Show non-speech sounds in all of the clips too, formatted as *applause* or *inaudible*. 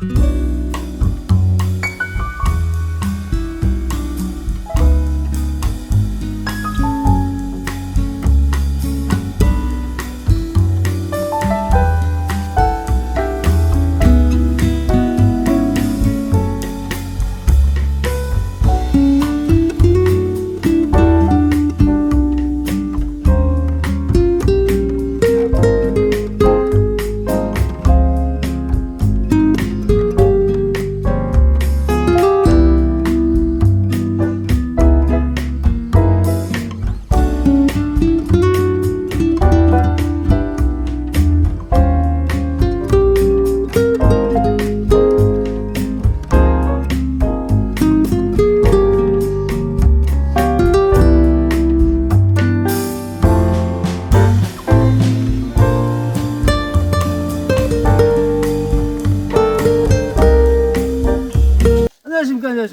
안녕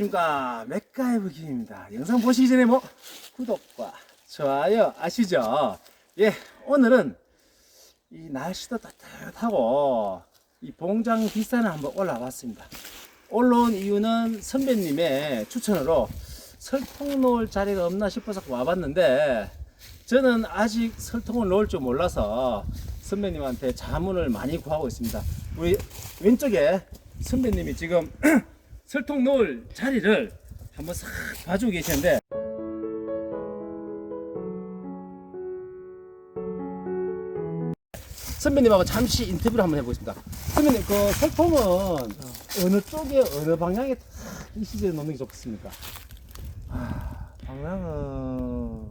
안녕하십니까. 맥가이브 김입니다. 영상 보시기 전에 뭐 구독과 좋아요 아시죠? 예 오늘은 이 날씨도 따뜻하고 이 봉장 뒷산을 한번 올라왔습니다. 올라온 이유는 선배님의 추천으로 설통 놓을 자리가 없나 싶어서 와봤는데 저는 아직 설통을 놓을 줄 몰라서 선배님한테 자문을 많이 구하고 있습니다. 우리 왼쪽에 선배님이 지금 *clears throat* 설통 놓을 자리를 한번 싹 봐주고 계시는데 선배님하고 잠시 인터뷰를 한번 해보겠습니다. 선배님 그 설통은 어느 쪽에 어느 방향에 탁이 시절에 놓는 게 좋겠습니까? 방향은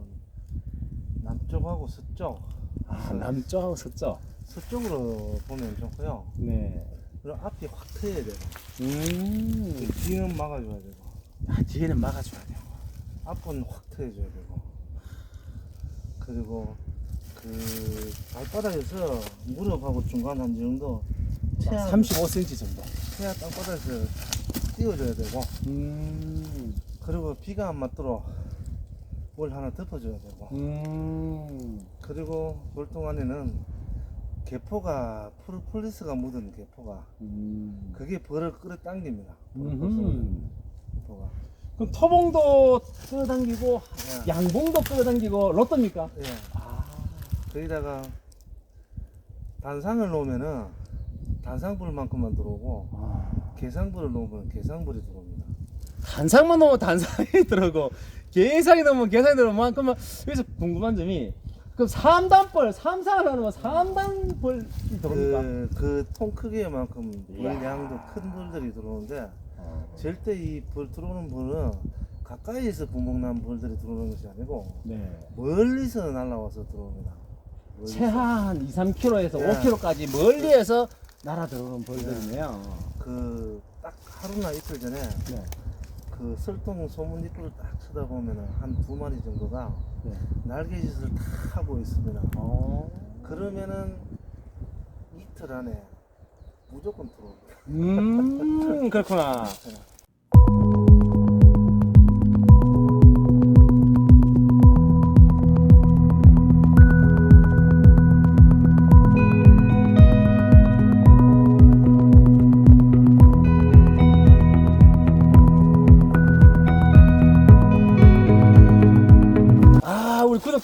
남쪽하고 서쪽 아, 남쪽하고 서쪽. 서쪽으로 보면 좋고요 네. 그리고 앞이 확 트여야 되고 음. 뒤는 막아줘야 되고 아, 뒤에는 막아줘야 돼요. 앞은 확 트여줘야 되고 그리고 그 발바닥에서 무릎하고 중간 한 정도 태양, 35cm 정도. 태양 땅바닥에서 띄워줘야 되고 음. 그리고 비가 안 맞도록 뭘 하나 덮어줘야 되고 음. 그리고 골동 안에는 개포가 프로폴리스가 묻은 개포가 음. 그게 벌을 끌어당깁니다. 음. 개포가. 그럼 토봉도 끌어당기고 예. 양봉도 끌어당기고 로또입니까? 예. 아. 거기다가 단상을 놓으면은 단상불만큼만 들어오고 아. 계상불을 놓으면 계상불이 들어옵니다. 단상만 넣으면 단상이 *laughs* 들어오고 계상이 넣으면 계상이 들어오면 그러면 여기서 궁금한 점이 그럼 3단벌 3상을 하면 3단벌이 들어옵니까? 그통 크기만큼. 벌량도 큰 벌들이 들어오는데 절대 이벌 들어오는 벌은 가까이에서 구멍난 벌들이 들어오는 것이 아니고 네. 멀리서 날아와서 들어옵니다. 멀리서. 최하 2, 3km에서 예. 5km까지 멀리에서 날아 들어오는 벌들이네요. 그 딱 하루나 이틀 전에 네. 그 설동 소문 입구를 딱 쳐다보면 한두 마리 정도가 네. 날개짓을 다 하고 있습니다. 어. 그러면은 이틀 안에 무조건 들어옵니다. 음, 그렇구나. 아, *laughs*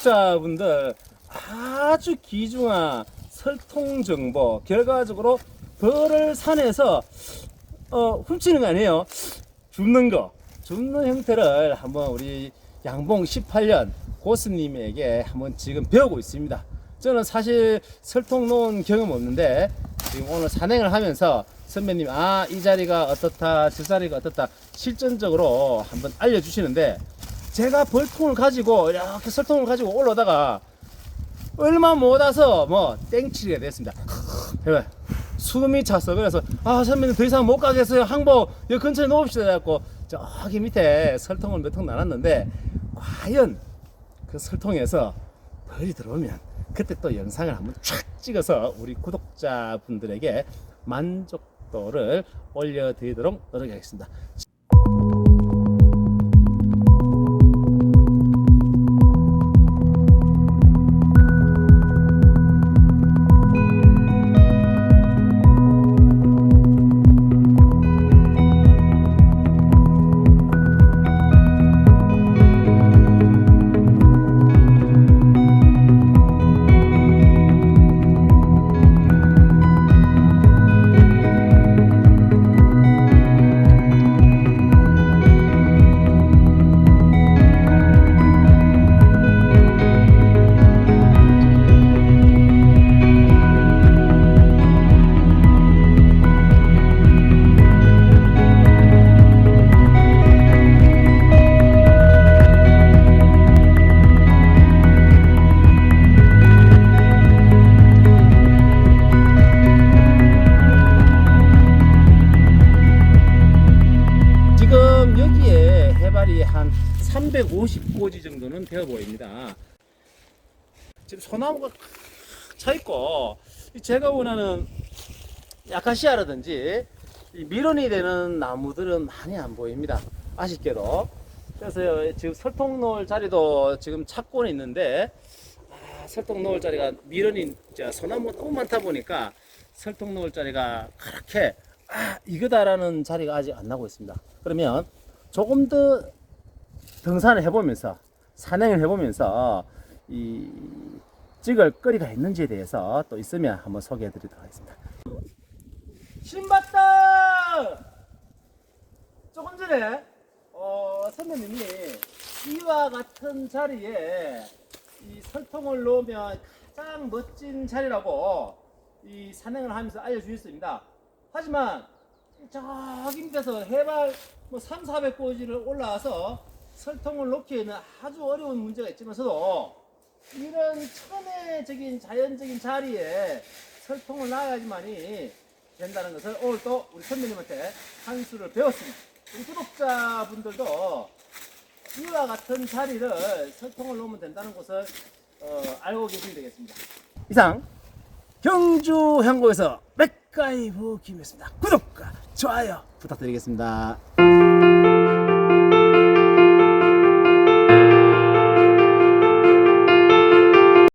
구독자분들 아주 귀중한 설통 정보 결과적으로 벌을 산에서 어, 훔치는 거 아니에요. 줍는 거. 줍는 형태를 한번 우리 양봉 18년 고스님에게 한번 지금 배우고 있습니다. 저는 사실 설통 놓은 경험 없는데 지금 오늘 산행을 하면서 선배님 아 이 자리가 어떻다 저 자리가 어떻다 실전적으로 한번 알려주시는데 제가 벌통을 가지고 이렇게 설통을 가지고 올라다가 얼마 못 와서 뭐 땡치게 됐습니다. 왜? 숨이 찼어. 그래서 아 선배님 더 이상 못 가겠어요. 항복 여기 근처에 놓읍시다. 해갖고 저기 밑에 설통을 몇 통 나눴는데 과연 그 설통에서 벌이 들어오면 그때 또 영상을 한번 쫙 찍어서 우리 구독자분들에게 만족도를 올려드리도록 노력하겠습니다. 해발이 한 350고지 정도는 되어 보입니다. 지금 소나무가 차 있고 이 제가 원하는 아카시아라든지 이 밀원이 되는 나무들은 많이 안 보입니다. 아쉽게도. 그래서 지금 설통 놓을 자리도 지금 찾고는 있는데 아, 설통 놓을 자리가 밀원이 저 소나무가 너무 많다 보니까 설통 놓을 자리가 그렇게 아 이거다라는 자리가 아직 안 나고 있습니다. 그러면 조금 더 등산을 해보면서 산행을 해보면서 이 찍을 거리가 있는지에 대해서 또 있으면 한번 소개해드리도록 하겠습니다. 신봤다! 조금 전에 어, 선배님이 이와 같은 자리에 이 설통을 놓으면 가장 멋진 자리라고 이 산행을 하면서 알려주셨습니다. 하지만 저기 밑에서 해발 뭐 3, 400고지를 올라와서 설통을 놓기에는 아주 어려운 문제가 있지만서도 이런 천혜적인 자연적인 자리에 설통을 놔야지만이 된다는 것을 오늘 또 우리 선배님한테 한 수를 배웠습니다. 우리 구독자분들도 이와 같은 자리를 설통을 놓으면 된다는 것을 어, 알고 계시면 되겠습니다. 이상 경주 향고에서 맥가이브 김이었습니다. 구독과 좋아요 부탁드리겠습니다.